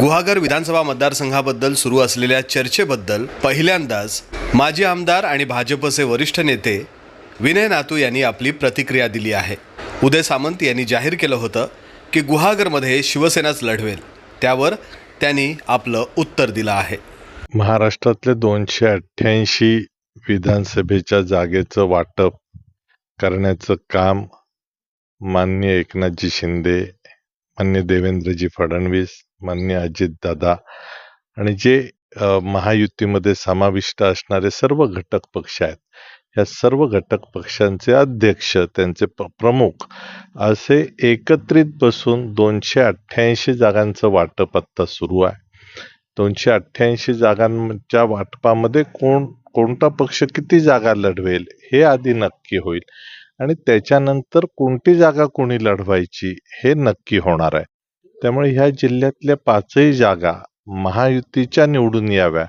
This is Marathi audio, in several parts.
गुहागर विधानसभा मतदारसंघाबद्दल सुरू असलेल्या चर्चेबद्दल पहिल्यांदाच माजी आमदार आणि भाजपचे वरिष्ठ नेते विनय नातू यांनी आपली प्रतिक्रिया दिली आहे. उदय सामंत यांनी जाहीर केलं होतं की गुहागरमध्ये शिवसेनाच लढवेल. त्यावर त्यांनी आपलं उत्तर दिलं आहे. महाराष्ट्रातले दोनशे अठ्ठ्याऐंशी विधानसभेच्या जागेचं वाटप करण्याचं काम मान्य एकनाथजी शिंदे मान्य देवेंद्रजी फडणवीस मान्य अजितदादा आणि जे महायुतीमध्ये समाविष्ट असणारे सर्व घटक पक्ष आहेत. या सर्व घटक पक्षांचे अध्यक्ष त्यांचे प्रमुख असे एकत्रित बसून दोनशे अठ्ठ्याऐंशी जागांचं वाटप आत्ता सुरू आहे. दोनशे अठ्ठ्याऐंशी जागांच्या वाटपामध्ये कोण कोणता पक्ष किती जागा लढवेल हे आधी नक्की होईल आणि त्याच्यानंतर कोणती जागा कोणी लढवायची हे नक्की होणार आहे. त्यामुळे ह्या जिल्ह्यातल्या पाचही जागा महायुतीच्या निवडून याव्या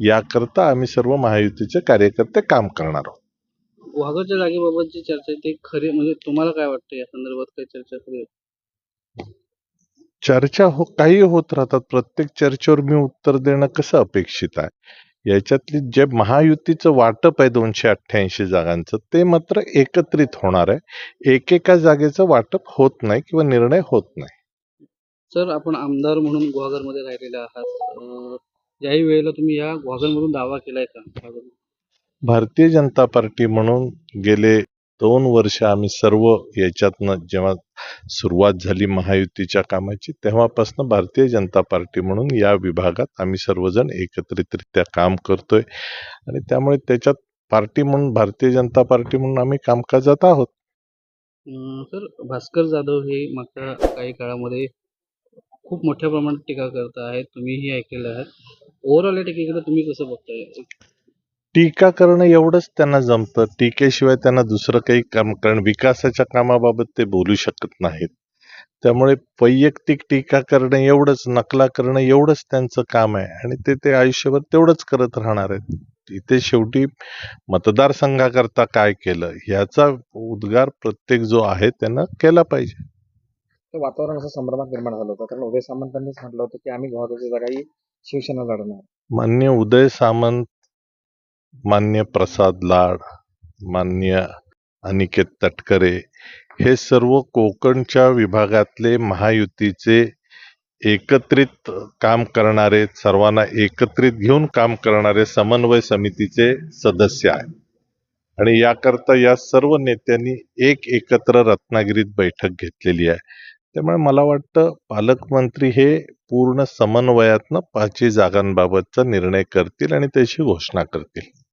याकरता आम्ही सर्व महायुतीचे कार्यकर्ते काम करणार आहोत. वाघाच्या जागेबाबतची चर्चा आहे ते खरी म्हणजे तुम्हाला काय वाटतं या संदर्भात काय चर्चा खरी? चर्चा हो काही होत राहतात. प्रत्येक चर्चेवर मी उत्तर देणं कसं अपेक्षित आहे? याच्यातली जे महायुतीचं वाटप आहे दोनशे अठ्ठ्याऐंशी जागांचं ते मात्र एकत्रित होणार आहे. एकेका जागेचं वाटप होत नाही किंवा निर्णय होत नाही. सर आपण आमदार म्हणून गुहागरमध्ये राहिलेले आहात. अं, ज्याही वेळेला तुम्ही या गुहागरमधून दावा केलाय का? भारतीय जनता पार्टी म्हणून गेले दोन वर्ष आम्ही सर्व याच्यातनं जेव्हा सुरुवात झाली महायुतीच्या कामाची तेव्हापासून भारतीय जनता पार्टी म्हणून या विभागात आम्ही सर्वजण एकत्रितरित्या काम करतोय. आणि त्यामुळे त्याच्यात पार्टी म्हणून भारतीय जनता पार्टी म्हणून आम्ही कामकाजात आहोत. सर भास्कर जाधव हे मागच्या काही काळामध्ये खूप मोठ्या प्रमाणात टीका करत आहेत. तुम्हीही ऐकलेलं आहात ओव्हरऑल या टीकेकडे तुम्ही कसं बघताय? टीका करणं एवढंच त्यांना जमतं. टीकेशिवाय त्यांना दुसरं काही काम कारण विकासाच्या कामाबाबत ते बोलू शकत नाहीत. त्यामुळे वैयक्तिक टीका करणं एवढंच नकला करणं एवढंच त्यांचं काम आहे आणि ते ते आयुष्यभर तेवढंच करत राहणार आहेत. इथे शेवटी मतदारसंघाकरता काय केलं याचा उद्गार प्रत्येक जो आहे त्यांना केला पाहिजे. तर वातावरण असं संभ्रमात निर्माण झालं होतं. कारण उदय सामंतांनीच म्हटलं होतं की आम्ही गुहागरची जागा शिवसेना लढणार. मान्य उदय सामंत मान्य प्रसाद लाड मान्य अनिकेत तटकरे हे सर्व कोकणच्या विभागातले महायुतीचे एकत्रित काम करणारे सर्वांना एकत्रित घेऊन काम करणारे समन्वय समितीचे सदस्य आहेत. आणि याकरता या सर्व नेत्यांनी एक एकत्र रत्नागिरीत बैठक घेतलेली आहे. त्यामुळे मला वाटतं पालकमंत्री हे पूर्ण समन्वयातनं पाचही जागांबाबतचा निर्णय करतील आणि त्याची घोषणा करतील.